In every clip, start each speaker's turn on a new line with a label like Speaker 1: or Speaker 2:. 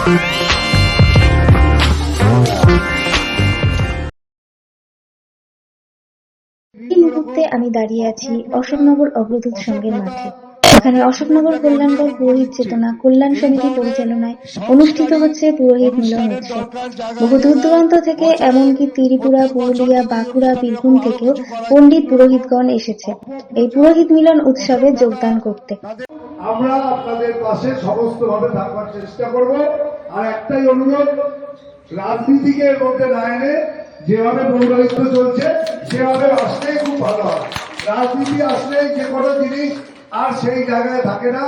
Speaker 1: এই মুহূর্তে আমি দাঁড়িয়ে আছি অশোকনগর অগ্রদূত সংঘের মাঠে। এখানে অশোকনগর কল্যাণকর পুরোহিত চেতনা কল্যাণ সমিতি পরিচালনায় অনুষ্ঠিত হচ্ছে পুরোহিত মিলন উৎসব। বহু দূর দূরান্ত থেকে এমনকি ত্রিপুরা, পুরুলিয়া, বাঁকুড়া, বীরভূম থেকেও পণ্ডিত পুরোহিতগণ এসেছে এই পুরোহিত মিলন উৎসবে যোগদান করতে।
Speaker 2: আমরা আপনাদের পাশে সমস্ত ভাবে থাকবার চেষ্টা করব। আর একটাই অনুরোধ, রাজনীতিকে এর মধ্যে না এনে যেভাবে পৌরহিত্য চলছে, সেভাবে আসলেই খুব ভালো হয়। রাজনীতি আসলেই যে কোনো জিনিস আর সেই জায়গায় থাকে না।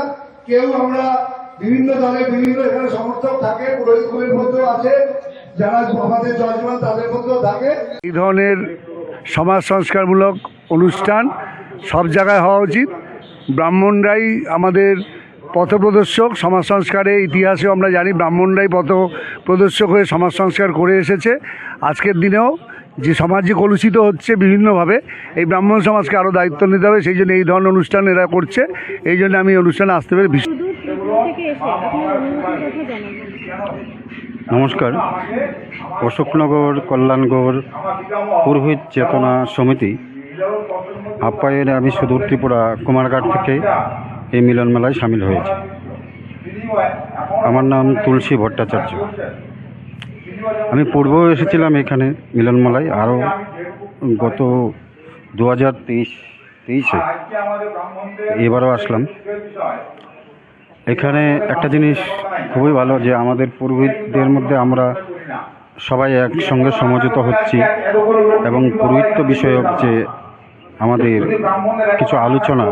Speaker 2: কেউ আমরা বিভিন্ন দলের বিভিন্ন এখানে সমর্থক থাকে, পুরোহিত পুরোহিতগুলির মধ্যেও আছে, যারা আমাদের জজমান তাদের মধ্যেও থাকে।
Speaker 3: এই ধরনের সমাজ সংস্কারমূলক অনুষ্ঠান সব জায়গায় হওয়া উচিত। ব্রাহ্মণরাই আমাদের পথপ্রদর্শক সমাজ সংস্কারে ইতিহাসে আমরা জানি ব্রাহ্মণরাই পথ প্রদর্শক হয়ে সমাজ সংস্কার করে এসেছে। আজকের দিনেও যে সমাজ যে কলুষিত হচ্ছে বিভিন্নভাবে, এই ব্রাহ্মণ সমাজকে আরও দায়িত্ব নিতে হবে। সেই জন্য এই ধরনের অনুষ্ঠান এরা করছে। এই জন্য আমি অনুষ্ঠানে আসতে পেরে ভীষণ
Speaker 4: নমস্কার। অশোকনগর কল্যাণগড় পুরোহিত চেতনা সমিতি। আপ্যায়নে আমি সুদূর ত্রিপুরা, কুমারঘাট থেকে এই মিলন মেলায় সামিল হয়েছি। আমার নাম তুলসী ভট্টাচার্য। আমি পূর্বেও এসেছিলাম এখানে মিলন মেলায় আরও গত দু হাজার তেইশ, তেইশে এবারও আসলাম। এখানে একটা জিনিস খুবই ভালো যে আমাদের পুরোহিতদের মধ্যে আমরা সবাই একসঙ্গে সমঝোত হচ্ছি এবং পুরোহিত্য বিষয়ক যে আমাদের কিছু আলোচনা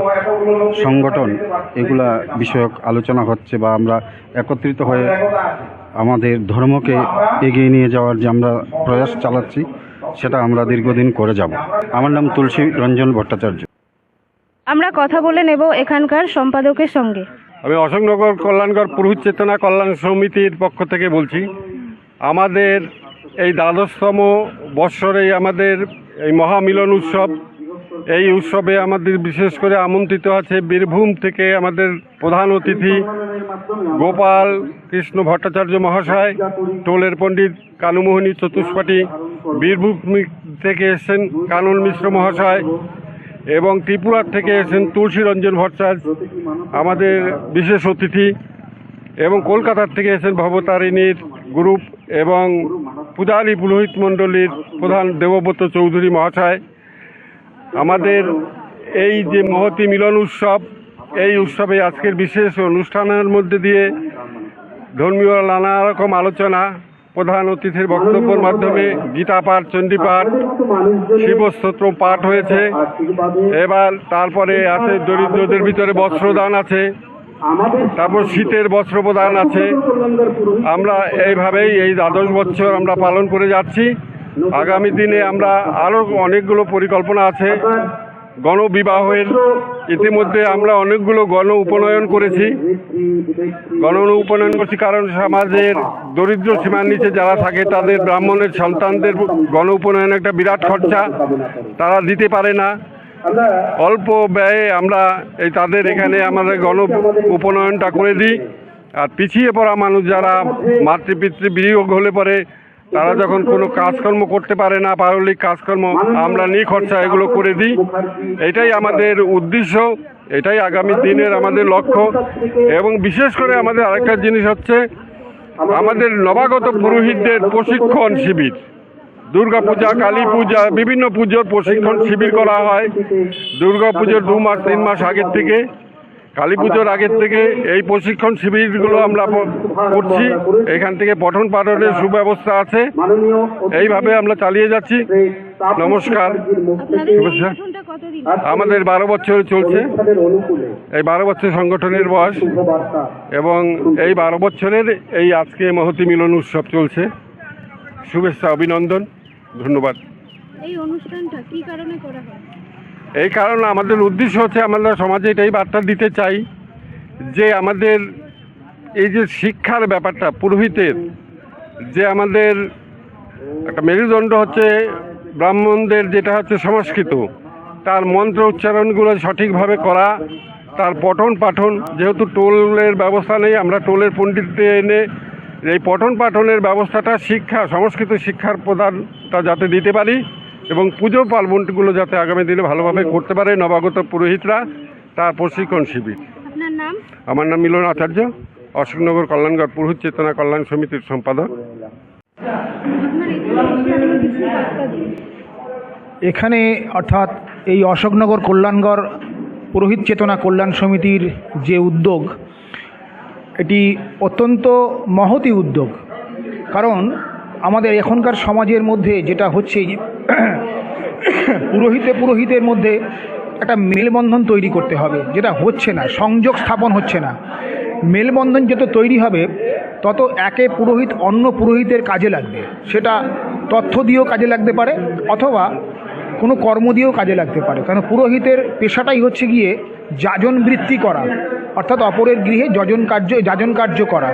Speaker 4: সংগঠন এগুলা বিষয়ক আলোচনা হচ্ছে বা আমরা একত্রিত হয়ে আমাদের ধর্মকে এগিয়ে নিয়ে যাওয়ার যে আমরা প্রয়াস চালাচ্ছি সেটা আমরা দীর্ঘদিন করে যাব। আমার নাম তুলসী রঞ্জন ভট্টাচার্য।
Speaker 5: আমরা কথা বলে নেব এখানকার সম্পাদকের সঙ্গে।
Speaker 6: আমি অশোকনগর কল্যাণকর পুরোহিত চেতনা কল্যাণ সমিতির পক্ষ থেকে বলছি আমাদের এই দ্বাদশতম বৎসরে আমাদের এই মহামিলন উৎসব এই উৎসবে আমাদের বিশেষ করে আমন্ত্রিত আছে বীরভূম থেকে আমাদের প্রধান অতিথি গোপাল কৃষ্ণ ভট্টাচার্য মহাশয়, টোলের পণ্ডিত কানুমোহনী চতুষ্পাঠী, বীরভূম থেকে এসেছেন কানন মিশ্র মহাশয় এবং ত্রিপুরার থেকে এসেছেন তুলসী রঞ্জন ভট্টাচার্য, আমাদের বিশেষ অতিথি এবং কলকাতার থেকে এসেছেন ভবতারিণীর গ্রুপ এবং পূজারী পুরোহিত মণ্ডলীর প্রধান দেবব্রত চৌধুরী মহাশয়। আমাদের এই যে মহতি মিলন উৎসব, এই উৎসবে আজকের বিশেষ অনুষ্ঠানের মধ্যে দিয়ে ধর্মীয় নানা রকম আলোচনা, প্রধান অতিথির বক্তব্যের মাধ্যমে গীতা পাঠ, চণ্ডী পাঠ, শিবস্তোত্র পাঠ হয়েছে। এবার তারপরে আছে দরিদ্রদের ভিতরে বস্ত্রদান আছে, তারপর শীতের বস্ত্র প্রদান আছে। আমরা এইভাবেই এই দ্বাদশ বছর আমরা পালন করে যাচ্ছি। আগামী দিনে আমরা আরও অনেকগুলো পরিকল্পনা আছে। গণবিবাহের ইতিমধ্যে আমরা অনেকগুলো গণ উপনয়ন করেছি। গণ উপনয়ন করছি কারণ সমাজের দরিদ্র সীমার নিচে যারা থাকে, তাদের ব্রাহ্মণের সন্তানদের গণ উপনয়ন একটা বিরাট খরচা। তারা দিতে পারে না। অল্প ব্যয়ে আমরা এই তাদের এখানে আমাদের গণ উপনয়নটা করে দিই। আর পিছিয়ে পড়া মানুষ যারা মাতৃপিতৃ বিয়োগ হলে পরে তারা যখন কোনো কাজকর্ম করতে পারে না পারলিক কাজকর্ম আমরা নিয়ে খরচা এগুলো করে দিই। এটাই আমাদের উদ্দেশ্য, এটাই আগামী দিনের আমাদের লক্ষ্য। এবং বিশেষ করে আমাদের আরেকটা জিনিস হচ্ছে, আমাদের নবাগত পুরোহিতদের প্রশিক্ষণ শিবির। দুর্গা পূজা, কালী পূজা, বিভিন্ন পুজোর প্রশিক্ষণ শিবির করা হয়। দুর্গা পুজোর দু মাস, তিন মাস আগের থেকে। কালী পুজোর আগের থেকে এই প্রশিক্ষণ শিবিরগুলো আমরা করছি। এখান থেকে পঠন পাঠনের সুব্যবস্থা আছে। এইভাবে আমরা চালিয়ে যাচ্ছি। নমস্কার। আমাদের বারো বছর চলছে। এই বারো বছর সংগঠনের বয়স। এবং এই বারো বছরের এই আজকে মহতি মিলন উৎসব চলছে। শুভেচ্ছা অভিনন্দন। ধন্যবাদ।
Speaker 5: এই অনুষ্ঠানটা কি কারণে করা হয়?
Speaker 6: এই কারণে আমাদের উদ্দেশ্য হচ্ছে আমরা সমাজে এটাই বার্তা দিতে চাই যে আমাদের এই যে শিক্ষার ব্যাপারটা, পুরোহিতের, যে আমাদের একটা মেরুদণ্ড হচ্ছে ব্রাহ্মণদের যেটা হচ্ছে সংস্কৃত, তার মন্ত্র উচ্চারণগুলো সঠিকভাবে করা, তার পঠন পাঠন, যেহেতু টোলের ব্যবস্থা নেই, আমরা টোলের পণ্ডিতদের এনে এই পঠন পাঠনের ব্যবস্থাটা শিক্ষা, সংস্কৃত শিক্ষার প্রদানটা যাতে দিতে পারি। এবং পুজো পার্বণগুলো যাতে আগামী দিনে ভালোভাবে করতে পারে নবাগত পুরোহিতরা তার প্রশিক্ষণ শিবির।
Speaker 5: আপনার নাম?
Speaker 6: আমার নাম মিলন আচার্য অশোকনগর কল্যাণগড় পুরোহিত চেতনা কল্যাণ সমিতির সম্পাদক।
Speaker 7: এখানে অর্থাৎ এই অশোকনগর কল্যাণগড় পুরোহিত চেতনা কল্যাণ সমিতির যে উদ্যোগ এটি অত্যন্ত মহতি উদ্যোগ। কারণ আমাদের এখনকার সমাজের মধ্যে যেটা হচ্ছে পুরোহিতে পুরোহিতের মধ্যে একটা মেলবন্ধন তৈরি করতে হবে, যেটা হচ্ছে না, সংযোগ স্থাপন হচ্ছে না। মেলবন্ধন যত তৈরি হবে, তত একে পুরোহিত অন্য পুরোহিতের কাজে লাগবে। সেটা তথ্য দিয়েও কাজে লাগতে পারে, অথবা কোনো কর্ম দিয়েও কাজে লাগতে পারে। কারণ পুরোহিতের পেশাটাই হচ্ছে গিয়ে যাজন বৃত্তি করা, অর্থাৎ অপরের গৃহে যজন কার্য, যাজন কার্য করা।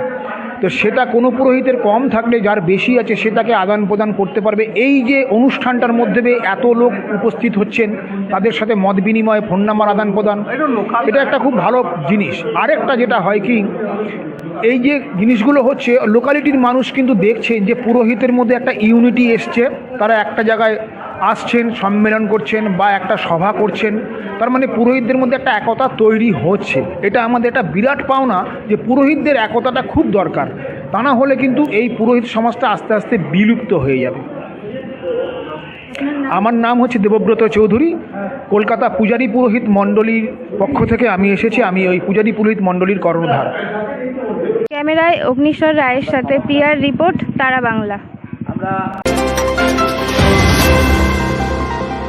Speaker 7: তো সেটা কোনো পুরোহিতের কম থাকলে যার বেশি আছে সেটাকে আদান প্রদান করতে পারবে। এই যে অনুষ্ঠানটার মধ্যে এত লোক উপস্থিত হচ্ছেন, তাদের সাথে মত বিনিময় ফোন নাম্বার আদান প্রদান, এটা একটা খুব ভালো জিনিস। আরেকটা যেটা হয় কি, এই যে জিনিসগুলো হচ্ছে লোকালিটির মানুষ কিন্তু দেখছেন যে পুরোহিতের মধ্যে একটা ইউনিটি এসছে, তারা একটা জায়গায় আসছেন সম্মেলন করছেন বা একটা সভা করছেন তার মানে পুরোহিতদের মধ্যে একটা একতা তৈরি হচ্ছে। এটা আমাদের একটা বিরাট পাওনা যে পুরোহিতদের একতাটা খুব দরকার। তা না হলে কিন্তু এই পুরোহিত সমাজটা আস্তে আস্তে বিলুপ্ত হয়ে যাবে। আমার নাম হচ্ছে দেবব্রত চৌধুরী। কলকাতা পূজারী পুরোহিত মণ্ডলীর পক্ষ থেকে আমি এসেছি আমি ওই পূজারী পুরোহিত মণ্ডলীর কর্ণধার।
Speaker 5: ক্যামেরায় অগ্নিশ্বর রায়ের সাথে পিয়ার রিপোর্ট তারা বাংলা।